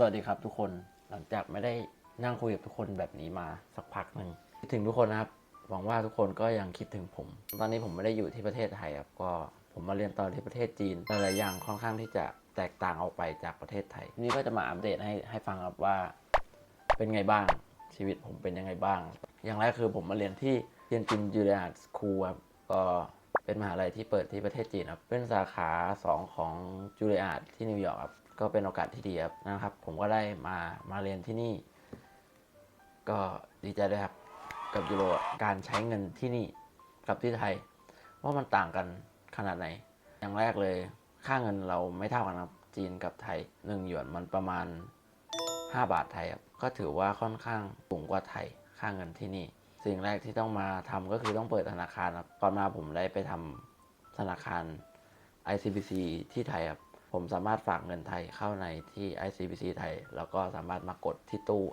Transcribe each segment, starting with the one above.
สวัสดีครับทุกคนหลังจากไม่ได้นั่งคุยกับทุกคนแบบนี้มาสักพักหนึ่งคิดถึงทุกคนนะครับหวังว่าทุกคนก็ยังคิดถึงผม ตอนนี้ผมไม่ได้อยู่ที่ประเทศไทยครับก็ผมมาเรียนต่อที่ประเทศจีนหลายๆอย่างค่อนข้างที่จะแตกต่างออกไปจากประเทศไทยทีนี้ก็จะมาอัปเดตให้ให้ฟังครับว่า เป็นไงบ้างชีวิตผมเป็นยังไงบ้าง อย่างแรกคือผมมาเรียนที่เทียนจินยูเรียนสคูลครับก็เป็นมหาลัยที่เปิดที่ประเทศจีนครับเป็นสาขา 2 ของจูเลียร์ที่นิวยอร์กครับ ก็เป็นโอกาสที่ดีครับนะครับ ผมก็ได้มามาเรียนที่นี่ ก็ดีใจด้วยครับ กับยูโรการใช้เงินที่นี่กับที่ไทย ว่ามันต่างกันขนาดไหน อย่างแรกเลยค่าเงินเราไม่เท่ากันครับจีนกับไทยหนึ่งหยวนมันประมาณ 5 บาทไทยครับก็ถือว่าค่อนข้างสูงกว่าไทยค่าเงินที่นี่ สิ่งแรกที่ต้องมาทำก็คือต้องเปิดธนาคารครับก่อนมาผมได้ไปทำธนาคาร ICBC ที่ไทยครับ ผมสามารถฝากเงินไทยเข้าในที่ ICBC ไทย แล้วก็สามารถมากดที่ตู้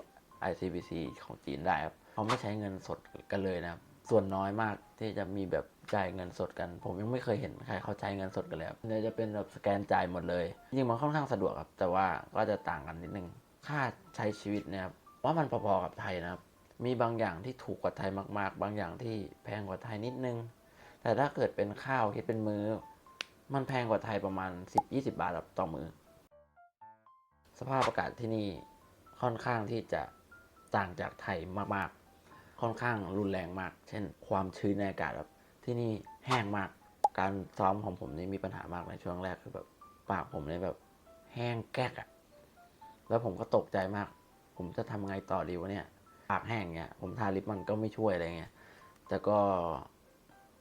ICBC ของจีนได้ครับเขาไม่ใช้เงินสดกันเลยนะครับ ส่วนน้อยมากที่จะมีแบบจ่ายเงินสดกัน ผมยังไม่เคยเห็นใครเขาใช้เงินสดกันเลยครับเนี่ยจะเป็นแบบสแกนจ่ายหมดเลยจริงมันค่อนข้างสะดวกครับ แต่ว่าก็จะต่างกันนิดนึง ค่าใช้ชีวิตเนี่ยครับว่ามันพอๆกับไทยนะครับ มีบางอย่างที่ถูกกว่าไทยมาก ๆ บางอย่างที่แพงกว่าไทยนิดนึง แต่ถ้าเกิดเป็นข้าวคิดเป็นมือ้อ มันแพงกว่าไทยประมาณ 10-20 บาทต่อมือ สภาพอากาศที่นี่ค่อนข้างที่จะต่างจากไทยมากๆ ค่อนข้างรุนแรงมาก เช่น ความชื้นในอากาศแบบที่นี่แห้งมาก การซ้อมของผมนี่มีปัญหามากในช่วงแรกคือแบบปากผมเนี่ยแบบแห้งแก๊กอะแล้วผมก็ตกใจมาก ผมจะทำไงต่อดีวะเนี่ย ปากแห้งเงี้ยผมทาลิปมันก็ไม่ช่วยอะไรเงี้ย แต่ก็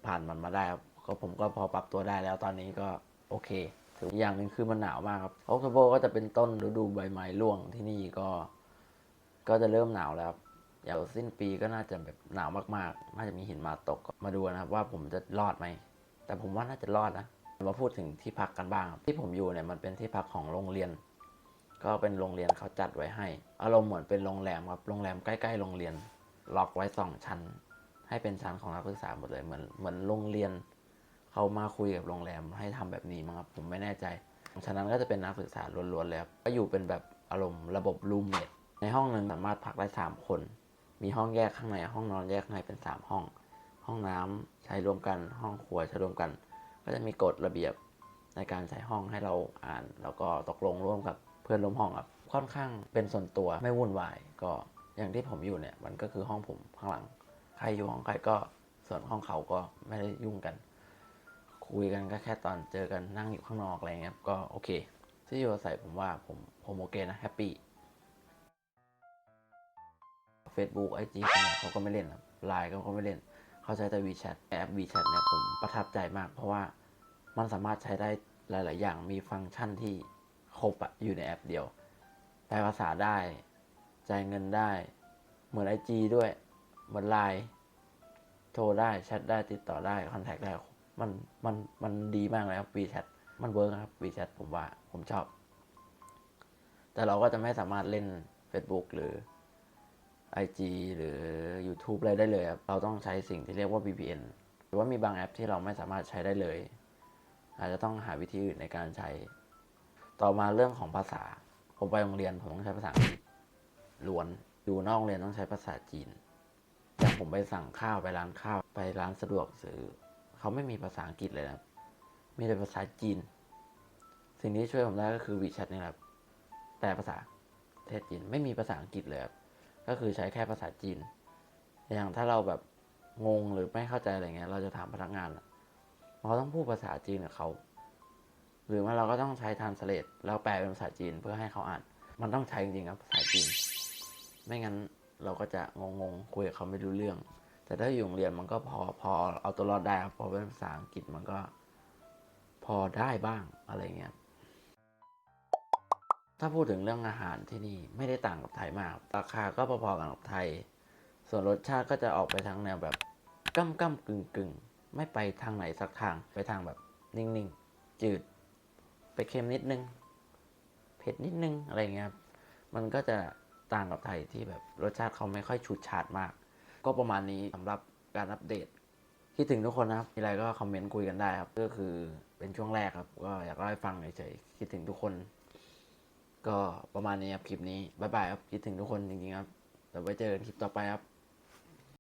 ผ่านมันมาได้ครับ ก็ผมก็พอปรับตัวได้แล้วตอนนี้ก็โอเคถืออย่างหนึ่งคือมันหนาวมากครับออกโทเบก็จะเป็นต้นฤดูใบไม้ร่วงที่นี่ก็ ก็จะเริ่มหนาวแล้วครับอย่างสิ้นปีก็น่าจะแบบหนาวมากๆ น่าจะมีหินมาตกมาดูนะครับว่าผมจะรอดไหม แต่ผมว่าน่าจะรอดนะ มาพูดถึงที่พักกันบ้าง ที่ผมอยู่เนี่ยมันเป็นที่พักของโรงเรียน ก็เป็นโรงเรียนเขาจัดไว้ให้ อารมณ์เหมือนเป็นโรงแรมครับ โรงแรมใกล้ๆโรงเรียน ล็อกไว้สองชั้น ให้เป็นชั้นของนักศึกษาหมดเลย เหมือนเหมือนโรงเรียน เขามาคุยกับโรงแรมให้ทำแบบนี้มั้งครับผมไม่แน่ใจ ฉะนั้นก็จะเป็นนักศึกษาล้วนๆเลยครับก็อยู่เป็นแบบอารมณ์ระบบรูมเมทในห้องหนึ่งสามารถพักได้สามคน มีห้องแยกข้างในห้องนอนแยกข้างในเป็นสามห้อง ห้องน้ำใช้รวมกันห้องครัวใช้รวมกัน ก็จะมีกฎระเบียบในการใช้ห้องให้เราอ่าน แล้วก็ตกลงร่วมกับเพื่อนร่วมห้องครับค่อนข้างเป็นส่วนตัวไม่วุ่นวาย ก็อย่างที่ผมอยู่เนี่ยมันก็คือห้องผมข้างหลัง ใครอยู่ห้องใครก็ส่วนห้องเขาก็ไม่ได้ยุ่งกัน คุยกันก็แค่ตอนเจอกันนั่งอยู่ข้างนอกอะไรเงี้ยครับก็โอเค ที่อยู่อาศัยผมว่าผมผมโอเคนะแฮปปี้ Facebook IG เขาก็ไม่เล่นครับไลน์เขาก็ไม่เล่น เขาใช้แต่ WeChat แอป WeChat เนี่ยผมประทับใจมาก เพราะว่ามันสามารถใช้ได้หลาย ๆ อย่างมีฟังก์ชันที่ครบอะอยู่ในแอปเดียวแปลภาษาได้ จ่ายเงินได้ เหมือน IG ด้วย เหมือนไลน์โทรได้แชทได้ติดต่อได้คอนแทคได้ มันมันมันดีมากเลยครับ WeChat มันเวิร์กครับ WeChat ผมว่าผมชอบ แต่เราก็จะไม่สามารถเล่น Facebook หรือ IG หรือ YouTube อะไรได้เลยครับ เราต้องใช้สิ่งที่เรียกว่า VPN หรือว่ามีบางแอปที่เราไม่สามารถใช้ได้เลย อาจจะต้องหาวิธีอื่นในการใช้ ต่อมาเรื่องของภาษา ผมไปโรงเรียนผมต้องใช้ภาษาอังกฤษล้วนอยู่นอกโรงเรียนต้องใช้ภาษาจีนอย่างผมไปสั่งข้าวไปร้านข้าวไปร้านสะดวกซื้อ เขาไม่มีภาษาอังกฤษเลยนะครับ มีแต่ภาษาจีน สิ่งที่ช่วยผมได้ก็คือวิชัดนี่แหละครับแปลภาษาประเทศจีนไม่มีภาษาอังกฤษเลยครับ ก็คือใช้แค่ภาษาจีน อย่างถ้าเราแบบงงหรือไม่เข้าใจอะไรเงี้ย เราจะถามพนักงานเราต้องพูดภาษาจีนกับเขา หรือว่าเราก็ต้องใช้ทานสเลตแล้วแปลเป็นภาษาจีนเพื่อให้เขาอ่าน มันต้องใช้จริงๆครับภาษาจีน ไม่งั้นเราก็จะงงๆคุยกับเขาไม่รู้เรื่อง แต่ถ้าอยู่โรงเรียนมันก็พอพอเอาตัวรอดได้ครับพอเป็นภาษาอังกฤษมันก็พอได้บ้างอะไรเงี้ยถ้าพูดถึงเรื่องอาหารที่นี่ไม่ได้ต่างกับไทยมาก ราคาก็พอๆกันกับไทย ส่วนรสชาติก็จะออกไปทางแนวแบบก้ำก้ำกึ่งกึ่งไม่ไปทางไหนสักทางไปทางแบบนิ่งๆ จืด ไปเค็มนิดนึง เผ็ดนิดนึงอะไรเงี้ยมันก็จะต่างกับไทยที่แบบรสชาติเขาไม่ค่อยฉูดฉาดมาก ก็ประมาณนี้สำหรับการอัปเดตคิดถึงทุกคนนะครับมีอะไรก็คอมเมนต์คุยกันได้ครับ ก็คือเป็นช่วงแรกครับ ก็อยากเล่าให้ฟังเฉยๆคิดถึงทุกคน ก็ประมาณนี้ครับคลิปนี้ บ๊ายบายครับ คิดถึงทุกคนจริงๆครับเดี๋ยวไว้เจอกันคลิปต่อไปครับ